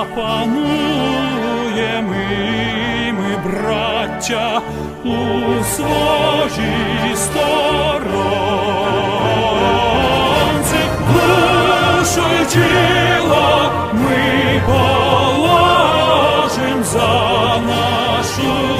запануємо ми, браття, у своїй сторонці. Душу тіло ми положим за нашу